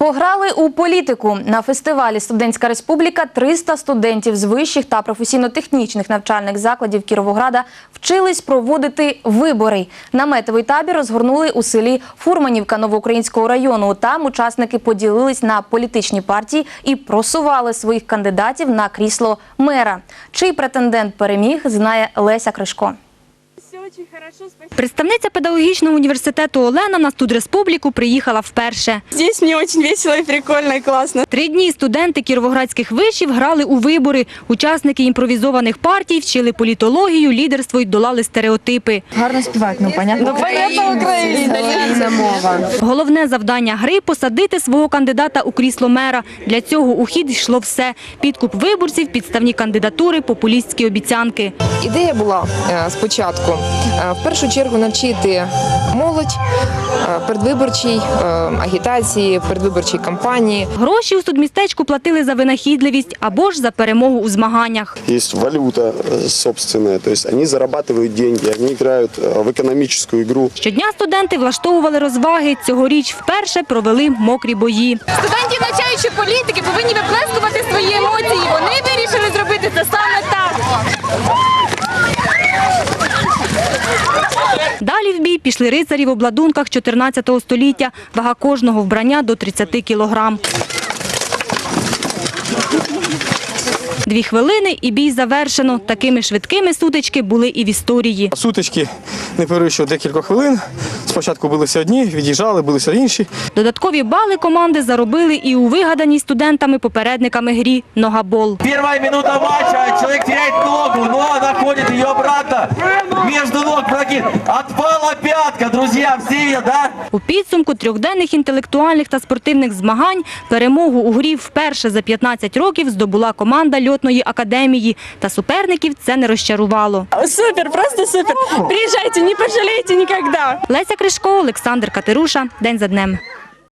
Пограли у політику на фестивалі Студентська республіка 300 студентів з вищих та професійно-технічних навчальних закладів Кіровограда вчились проводити вибори. Наметовий табір розгорнули у селі Фурманівка Новоукраїнського району. Там учасники поділились на політичні партії і просували своїх кандидатів на крісло мера. Чий претендент переміг, знає Леся Кришко. Представниця педагогічного університету Олена на студреспубліку приїхала вперше. Здесь мені дуже весело і прикольно, і класно. Три дні студенти кіровоградських вишів грали у вибори. Учасники імпровізованих партій вчили політологію, лідерство і долали стереотипи. Гарно співати, ну понятно. понятно, Україна мова. Головне завдання гри – посадити свого кандидата у крісло мера. Для цього у хід йшло все. Підкуп виборців, підставні кандидатури, популістські обіцянки. Ідея була е, спочатку е, в першу чергу навчити молодь е, передвиборчій е, агітації, передвиборчій кампанії. Гроші у судмістечку платили за винахідливість або ж за перемогу у змаганнях. Есть валюта э, собственная, то есть они зарабатывают деньги, они играют э, в экономическую игру. Щодня студенти влаштовували розваги. Цьогоріч вперше провели мокрі бої. Студентів навчаючи політики повинні виплескувати свої емоції. Вони вирішили зробити це саме так. Далі в бій пішли рицарі в обладунках 14 століття. Вага кожного вбрання до 30 кілограм. Дві хвилини і бій завершено. Такими швидкими сутички були і в історії. Сутички не перевищували декілька хвилин. Спочатку билися одні, від'їжджали, билися інші. Додаткові бали команди заробили і у вигаданій студентами-попередниками грі «Ногабол». Первая минута матча, человек теряет ногу, но находит ее обратно. Между ног прокид. Отпала пятка, друзі, всі є, да? У підсумку трьохденних інтелектуальних та спортивних змагань перемогу у грі вперше за 15 років здобула команда льотної академії. Та суперників це не розчарувало. Супер, просто супер. Приїжджайте, не пожалійте ніколи. Леся Кришко, Олександр Катеруша. День за днем.